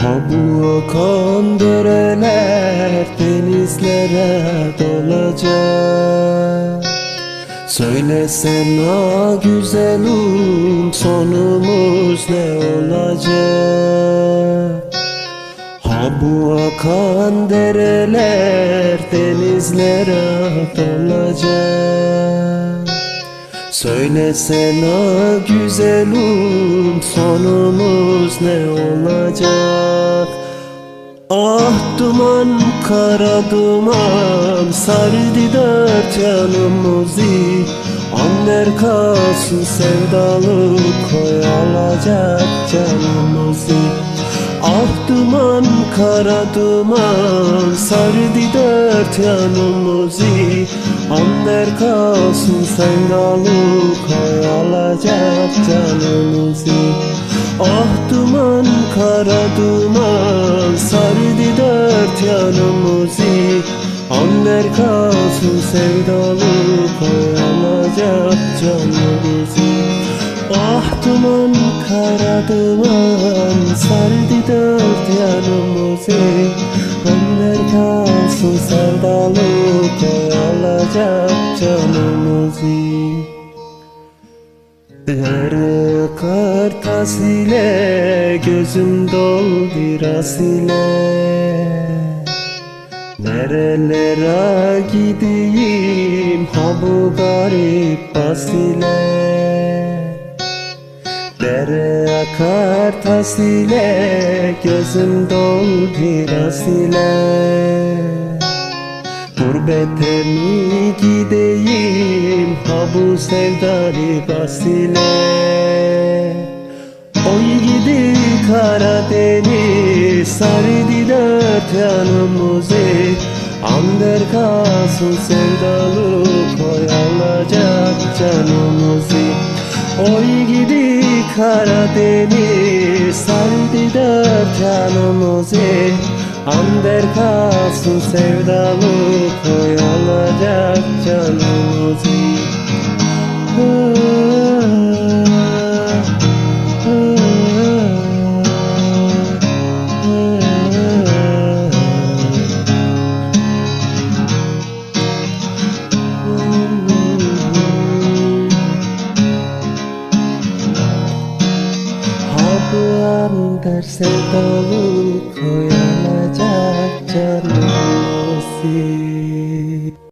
Ha bu akan dereler denizlere dolacak. Söylesene güzelim sonumuz ne olacak? Ha bu akan dereler denizlere dolacak. Söylesene güzelim sonumuz ne olacak? Ah duman kara duman sardı dört yanımızı. Anner kalsın sevdalı koyalacak canımızı. Ah duman kara duman sardı dört yanımızı. Anner kalsın sevdalı koyalacak canımızı. Ah duman kara duman dört yanımızı. Anner kalsın sevdalı koyalacak canımızı. Ah duman kara duman sardı dört yanımızı. Anner kalsın sevdalı koyalacak canımızı. Dere kartas ile gözüm doldu ras ile Nerelere gideyim? Ha bu garip bas ile Dere akar tas ile gözüm doldu ras ile. Gurbete mi gideyim? Ha bu sevdali basile. Oy gidi Karadeniz sardı dört yanımızı Ander kalsın sevdalı koyalacak canımızı. Oy gidi Karadeniz sardı dört yanımızı. Ander kalsın sevdalı der sevdalım koyulacak canım.